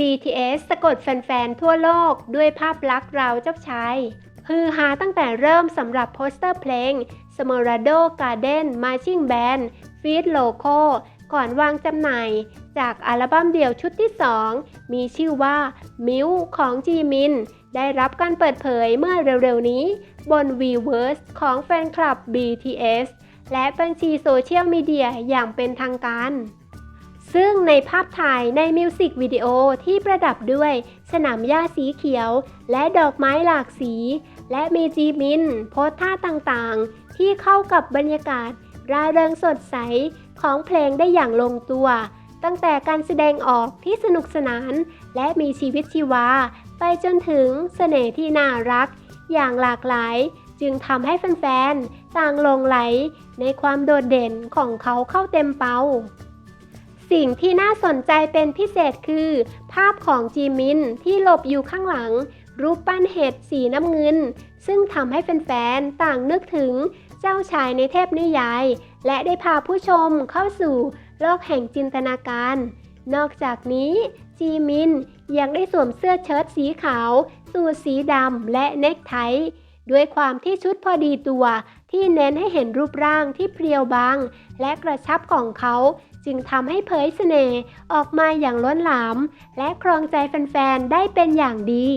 BTS สะกดแฟนๆ ทั่วโลกด้วยภาพลักษณ์เราเจ้าชายฮือฮาตั้งแต่เริ่มสำหรับโปสเตอร์เพลง s m e r a d o Garden Marching Band Feed Loco ก่อนวางจำหน่าย จากอัลบั้มเดี่ยวชุดที่ 2 มีชื่อว่า มิวของจีมิน ได้รับการเปิดเผยเมื่อเร็วๆนี้ บน Weverse ของแฟนคลับ BTS และบัญชีโซเชียลมีเดียอย่างเป็นทางการ ซึ่งในภาพถ่ายในมิวสิกวิดีโอที่ประดับด้วยสนามหญ้าสีเขียว และดอกไม้หลากสี และมีจีมินโพสท่าต่างๆ ที่เข้ากับบรรยากาศร่าเริงสดใสของเพลงได้อย่างลงตัว ตั้งแต่การแสดงออกที่สนุกสนาน และมีชีวิตชีวา ไปจนถึงเสน่ห์ที่น่ารัก อย่างหลากหลายจึงทำให้แฟนๆต่างหลงไหลในความโดดเด่นของเขาเข้าเต็มเป้า สิ่งที่น่าสนใจเป็นพิเศษคือ ภาพของจีมินที่หลบอยู่ข้างหลัง รูปปั้นเห็ดสีน้ำเงิน ซึ่งทำให้แฟนๆต่างนึกถึงเจ้าชายในเทพนิยาย และได้พาผู้ชมเข้าสู่โลกแห่งจินตนาการ นอกจากนี้ จีมินยังได้สวมเสื้อเชิ้ตสีขาว สูทสีดำและเนคไท ด้วยความที่ชุดพอดีตัวที่เน้นให้เห็นรูปร่างที่เพรียวบาง และกระชับของเขาจึงทำให้เผยเสน่ห์ออกมาอย่างล้นหลาม และครองใจแฟนๆ ได้เป็นอย่างดี